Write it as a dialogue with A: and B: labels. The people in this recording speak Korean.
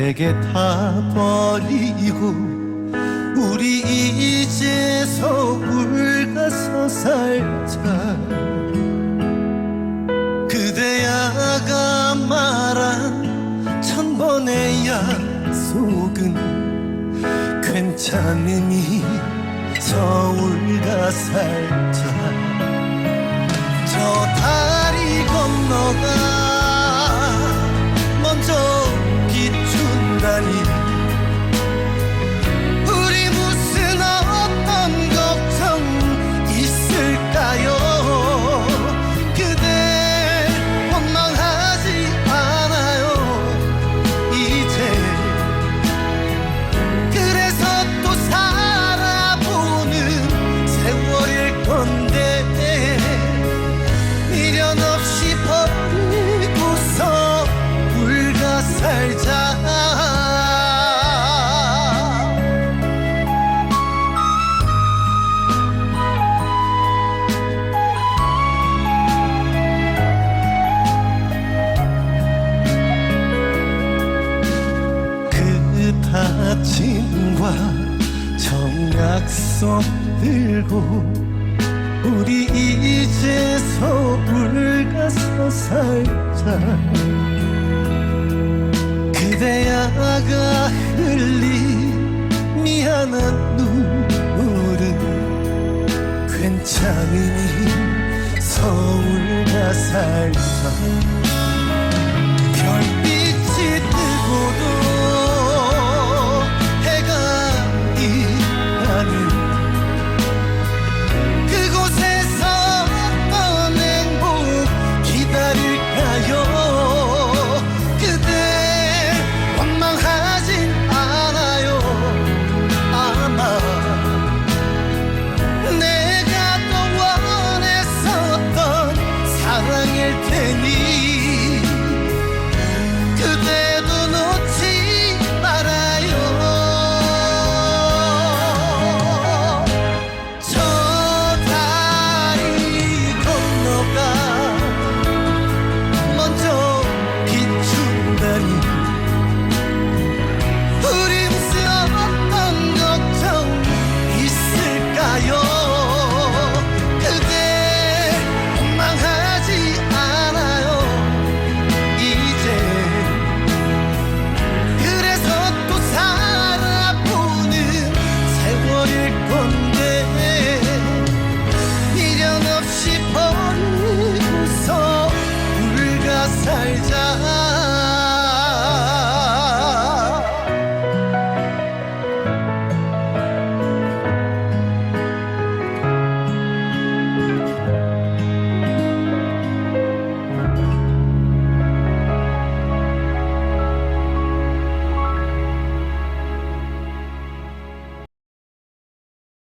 A: 세계 다 버리고 우리 이제 서울 가서 살자. 그대야가 말한 천 번의 약속은 괜찮으니 서울 가 살자. 저 다리 건너가 다짐과 정 약속 들고 우리 이제 서울 가서 살자. 그대야가 흘린 미안한 눈물은 괜찮으니 서울 가 살자